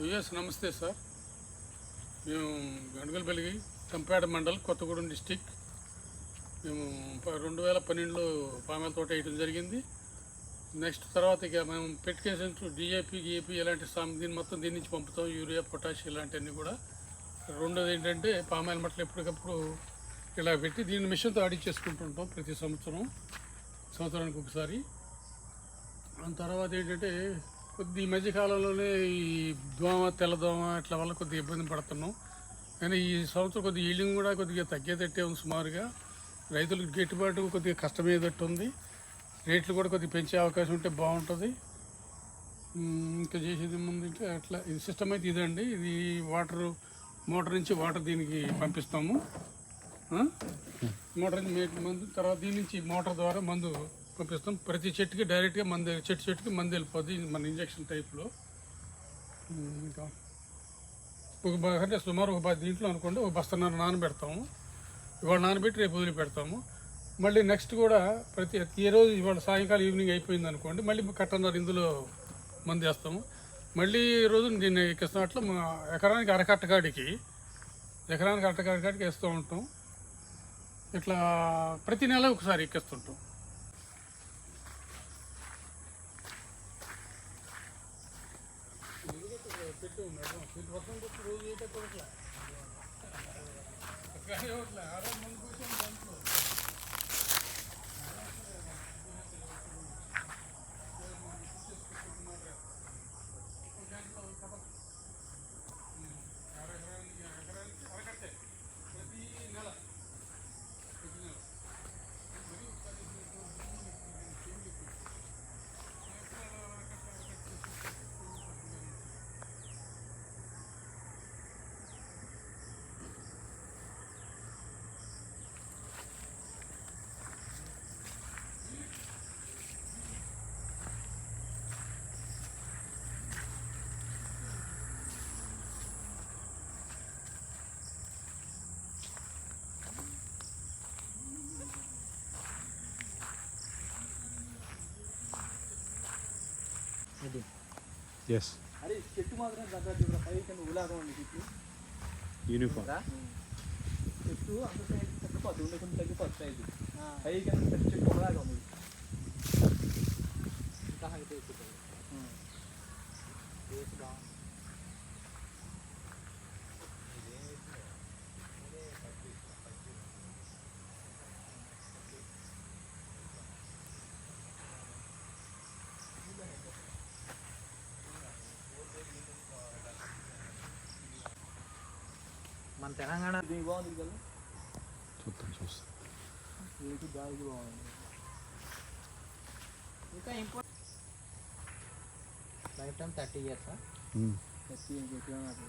US నమస్తే sir. మేము గణగలబెలిగి చంపేట మండల్ కొత్తగూడెం డిస్టిక్. మేము ప- రెండు వేల పన్నెండులో పామెల తోట వేయడం జరిగింది. నెక్స్ట్ తర్వాత ఇక మేము పెట్టుకేసిన డిఏపి గిఏపి ఇలాంటి సామ్ దీన్ని మొత్తం దీని నుంచి పంపుతాం. యూరియా పొటాష్ ఇలాంటివన్నీ కూడా. రెండోది ఏంటంటే పామాయిల్ మట్టలు ఎప్పటికప్పుడు ఇలా పెట్టి దీన్ని మిషన్తో ఆడిచ్చేసుకుంటుంటాం ప్రతి సంవత్సరం. సంవత్సరానికి ఒకసారి. దాని తర్వాత ఏంటంటే కొద్ది ఈ మధ్యకాలంలోనే ఈ దోమ తెల్లదోమ ఇట్లా వల్ల కొద్దిగా ఇబ్బంది పడుతున్నాం. కానీ ఈ సంవత్సరం కొద్దిగా ఈల్డింగ్ కూడా కొద్దిగా తగ్గేటట్టే ఉంది సుమారుగా. రైతులకు గిట్టుబాటు కొద్దిగా కష్టమయ్యేటట్టు ఉంది రేట్లు కూడా కొద్దిగా పెంచే అవకాశం ఉంటే బాగుంటుంది. ఇంకా చేసేది ముందు ఇంకా అట్లా. ఇది సిస్టమ్ అయితే ఇదండి. ఇది వాటర్ మోటార్ నుంచి వాటర్ దీనికి పంపిస్తాము. మోటార్ నుంచి మందు తర్వాత దీని నుంచి మోటార్ ద్వారా మందు పంపిస్తాం. ప్రతి చెట్టుకి డైరెక్ట్గా మంది చెట్టు చెట్టుకి మందు వెళ్ళిపోద్ది. మన ఇంజక్షన్ టైప్లో ఇంకా ఒక అంటే సుమారు ఒక బ- దీంట్లో అనుకోండి ఒక బస్తన్నర నానబెడతాము. ఇవాళ నానబెట్టి రేపు వదిలి పెడతాము మళ్ళీ నెక్స్ట్ కూడా ప్రతి ఏ రోజు ఇవాళ సాయంకాలం ఈవినింగ్ అయిపోయింది అనుకోండి మళ్ళీ కట్టన్నర ఇందులో మంది వేస్తాము. మళ్ళీ ఈ రోజు నేను ఎక్కిస్తాం అట్లా మా ఎకరానికి అరకట్టగాడికి ఎకరానికి అరకట్టగాడికి వేస్తూ ఉంటాం. ఇట్లా ప్రతి నెల ఒకసారి ఎక్కిస్తుంటాం. రోజు ఎస్ అరే చెట్టు మాత్రం దగ్గర చూడ పై కింద ఉలాగా ఉంది చెట్టు. యూనిఫామ్ చెట్టు అంత సైజ్ తగ్గిపోద్ది ఉండే కొంచెం తగ్గిపోద్ది సైజు పై కింద పెద్ద చెట్టు ఉలాగా ఉంది. ఇంకా మన తెలంగాణ దీనికి బాగుంది కదా? చూద్దాం చూస్తాం. దానికి బాగుంది. ఇంకా ఇంకో life time thirty years SC ఇంకెట్లా నాకు